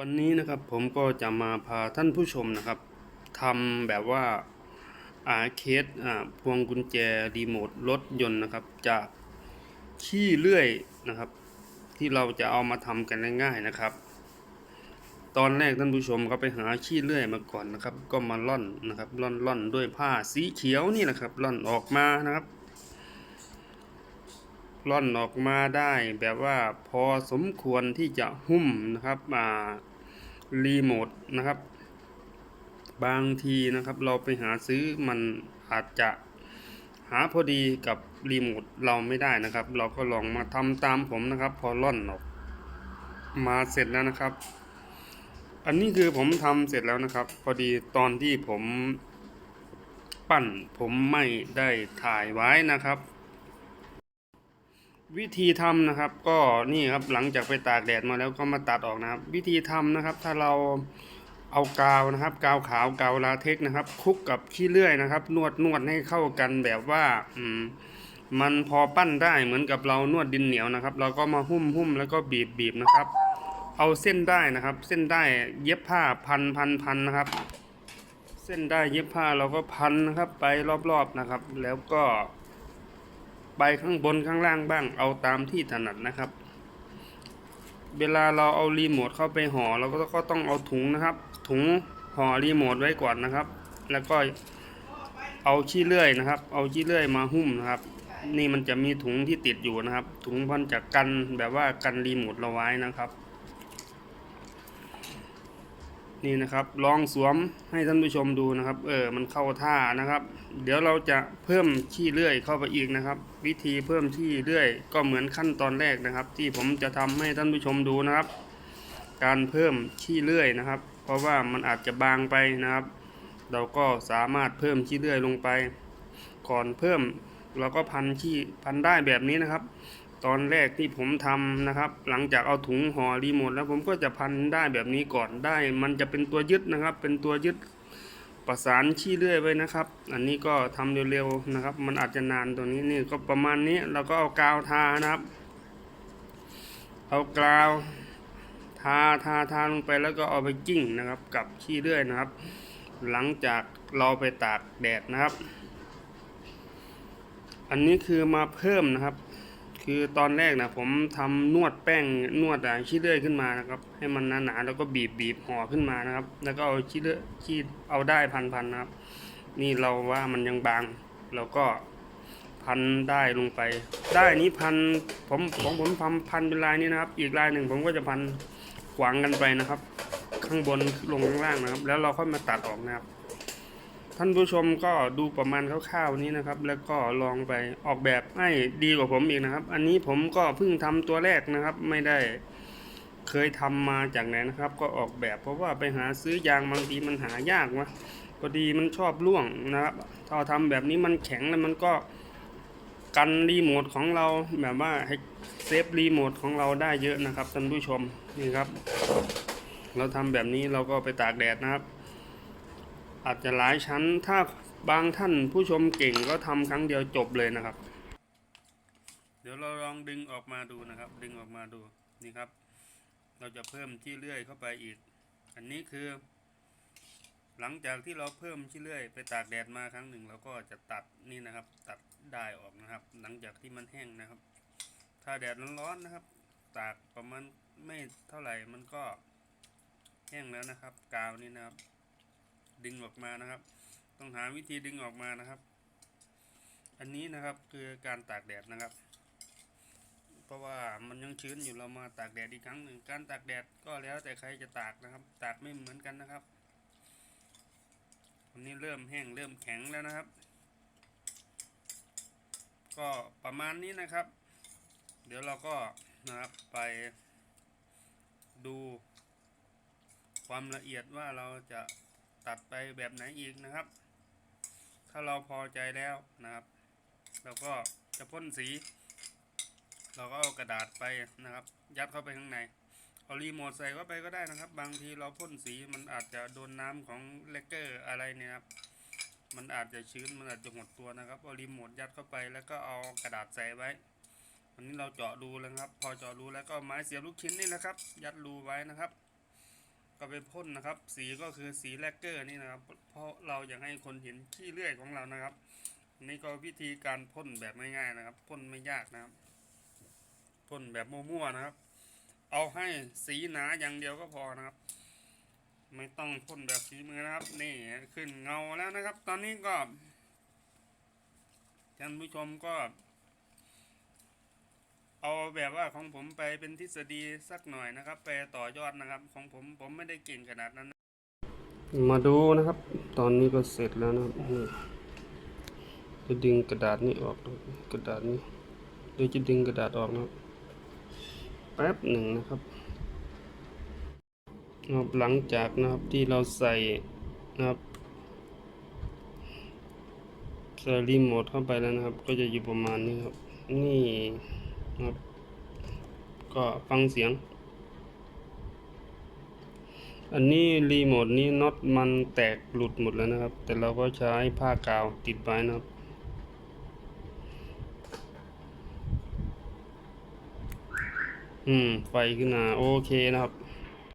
วันนี้นะครับผมก็จะมาพาท่านผู้ชมนะครับทำแบบว่าอาเคสอ่าพวงกุญแจรีโมทรถยนต์นะครับ จากขี้เลื่อยนะครับ ที่เราจะเอามาทำกันง่ายๆนะครับ ตอนแรกท่านผู้ชมก็ไปหาขี้เลื่อยมาก่อนนะครับ ก็มาล่อนนะครับล่อนล่อนด้วยผ้าสีเขียวนี่นะครับล่อนออกมานะครับ ล่อนออกมาได้แบบว่าพอสมควรที่จะหุ้มนะครับอ่ารีโมทนะครับ บางทีนะครับเราไปหาซื้อมันอาจจะหาพอดีกับรีโมทเราไม่ได้นะครับ เราก็ลองมาทำตามผมนะครับ พอล่อนออกมาเสร็จแล้วนะครับ อันนี้คือผมทำเสร็จแล้วนะครับ พอดีตอนที่ผมปั้นผมไม่ได้ถ่ายไว้นะครับ วิธีทำนะครับก็นี่ครับหลังจากไปตากแดดมาแล้วก็มาตัดออกนะครับ วิธีทำนะครับ ถ้าเราเอากาวนะครับ กาวขาวกาวลาเทกนะครับคลุกกับขี้เลื่อยนะครับ นวดนวดให้เข้ากันแบบว่าอืมมันพอปั้นได้เหมือนกับเรานวดดินเหนียวนะครับ เราก็มาหุ้มหุ้มแล้วก็บีบบีบนะครับ เอาเส้นได้นะครับ เส้นได้เย็บผ้าพันพันพันนะครับ เส้นได้เย็บผ้าเราก็พันนะครับ ไปรอบๆนะครับ แล้วก็ ไปข้างบนข้างล่างบ้าง เอาตามที่ถนัดนะครับ เวลาเราเอารีโมทเข้าไปห่อเราก็ก็ต้องเอาถุงนะครับ ถุงห่อรีโมทไว้ก่อนนะครับ แล้วก็เอาขี้เลื่อยนะครับ เอาขี้เลื่อยมาหุ้มนะครับ นี่มันจะมีถุงที่ติดอยู่นะครับ ถุงพันจากกันแบบว่ากันรีโมทเราไว้นะครับ นี่นะครับลองสวมให้ท่านผู้ชมดูนะครับ เออมันเข้าท่านะครับ เดี๋ยวเราจะเพิ่มขี้เลื่อยเข้าไปอีกนะครับ วิธีเพิ่มขี้เลื่อยก็เหมือนขั้นตอนแรกนะครับ ที่ผมจะทำให้ท่านผู้ชมดูนะครับ การเพิ่มขี้เลื่อยนะครับ เพราะว่ามันอาจจะบางไปนะครับ เราก็สามารถเพิ่มขี้เลื่อยลงไป ก่อนเพิ่มเราก็พันขี้พันได้แบบนี้นะครับ ตอนแรกที่ผมทำนะครับ หลังจากเอาถุงห่อรีโมทแล้วผมก็จะพันได้แบบนี้ก่อนได้ มันจะเป็นตัวยึดนะครับ เป็นตัวยึดประสานขี้เลื่อยไว้นะครับ อันนี้ก็ทำเร็วๆนะครับ มันอาจจะนานตัวนี้นี่ก็ประมาณนี้เราก็เอากาวทานะครับ เอากาวทาทาทาลงไปแล้วก็เอาไปจิ้งนะครับ กับขี้เลื่อยนะครับ หลังจากเราไปตากแดดนะครับ อันนี้คือมาเพิ่มนะครับ คือตอนแรกนะผมทำนวดแป้งนวดอะขี้เลื่อยขึ้นมานะครับ ให้มันหนาๆแล้วก็บีบบีบห่อขึ้นมานะครับ แล้วก็เอาขี้เลื่อยขี้เอาได้พันๆนนะครับ นี่เราว่ามันยังบางเราก็พันได้ลงไป ได้นี้พันผมผมผมทำพันเป็นลายนี้นะครับ อีกลายหนึ่งผมก็จะพันขวางกันไปนะครับ ข้างบนลงข้างล่างนะครับ แล้วเราค่อยมาตัดออกนะครับ ท่านผู้ชมก็ดูประมาณคร่าวๆนี้นะครับ แล้วก็ลองไปออกแบบให้ดีกว่าผมอีกนะครับ อันนี้ผมก็เพิ่งทำตัวแรกนะครับ ไม่ได้เคยทำมาจากไหนนะครับ ก็ออกแบบเพราะว่าไปหาซื้อยางบางทีมันหายากวะพอดีมันชอบร่วงนะครับถ้าทำแบบนี้มันแข็งแล้วมันก็กันรีโมทของเราแบบว่าให้เซฟรีโมทของเราได้เยอะนะครับท่านผู้ชมนี่ครับ เราทำแบบนี้เราก็ไปตากแดดนะครับ อาจจะหลายชั้นถ้าบางท่านผู้ชมเก่งก็ทำครั้งเดียวจบเลยนะครับ เดี๋ยวเราลองดึงออกมาดูนะครับ ดึงออกมาดูนี่ครับ เราจะเพิ่มที่เลื่อยเข้าไปอีก อันนี้คือ หลังจากที่เราเพิ่มที่เลื่อย ไปตากแดดมาครั้งหนึ่งเราก็จะตัดนี่นะครับ ตัดได้ออกนะครับ หลังจากที่มันแห้งนะครับ ถ้าแดดร้อนๆนะครับ ตากประมาณไม่เท่าไหร่มันก็แห้งแล้วนะครับ กาวนี่นะครับ ดึงออกมานะครับ ต้องหาวิธีดึงออกมานะครับ อันนี้นะครับคือการตากแดดนะครับ เพราะว่ามันยังชื้นอยู่เรามาตากแดดอีกครั้งหนึ่งการตากแดดก็แล้วแต่ใครจะตากนะครับ ตากไม่เหมือนกันนะครับอันนี้เริ่มแห้งเริ่มแข็งแล้วนะครับ ก็ประมาณนี้นะครับ เดี๋ยวเราก็นะครับไปดูความละเอียดว่าเราจะ ตัดไปแบบไหนอีกนะครับ ถ้าเราพอใจแล้วนะครับ เราก็จะพ่นสี เราก็เอากระดาษไปนะครับ ยัดเข้าไปข้างในเอารีโมทใส่เข้าไปก็ได้นะครับ บางทีเราพ่นสีมันอาจจะโดนน้ำของเลกเกอร์อะไรเนี่ยครับมันอาจจะชื้นมันอาจจะหดตัวนะครับเอารีโมทยัดเข้าไปแล้วก็เอากระดาษใส่ไว้อันนี้เราเจาะรูแล้วครับ พอเจาะรูแล้วก็ไม้เสียบลูกชิ้นนี่แหละครับ ยัดรูไว้นะครับ ก็ไปพ่นนะครับ สีก็คือสีแลกเกอร์นี่นะครับ เพราะเราอยากให้คนเห็นขี้เลื่อยของเรานะครับนี่ก็วิธีการพ่นแบบง่ายๆนะครับพ่นไม่ยากนะครับพ่นแบบมั่วๆนะครับ เอาให้สีหนาอย่างเดียวก็พอนะครับ ไม่ต้องพ่นแบบสีมือนะครับ นี่ขึ้นเงาแล้วนะครับ ตอนนี้ก็ท่านผู้ชมก็ เอาแบบว่าของผมไปเป็นทฤษฎีสักหน่อยนะครับ ไปต่อยอดนะครับ ของผมผมไม่ได้เก่งขนาดนั้น มาดูนะครับ ตอนนี้ก็เสร็จแล้วนะครับจะดึงกระดาษนี้ออกกระดาษนี้เดี๋ยวจะดึงกระดาษออกนะครับแป๊บหนึ่งนะครับนะครับหลังจากนะครับที่เราใส่นะครับใส่รีโมทเข้าไปแล้วนะครับ ก็จะอยู่ประมาณนี้ครับ นี่ ครับ ก็ฟังเสียง อันนี้รีโมทนี้น็อตมันแตกหลุดหมดแล้วนะครับ แต่เราก็ใช้ผ้ากาวติดไว้นะครับอืม ไฟขึ้นมา โอเคนะครับ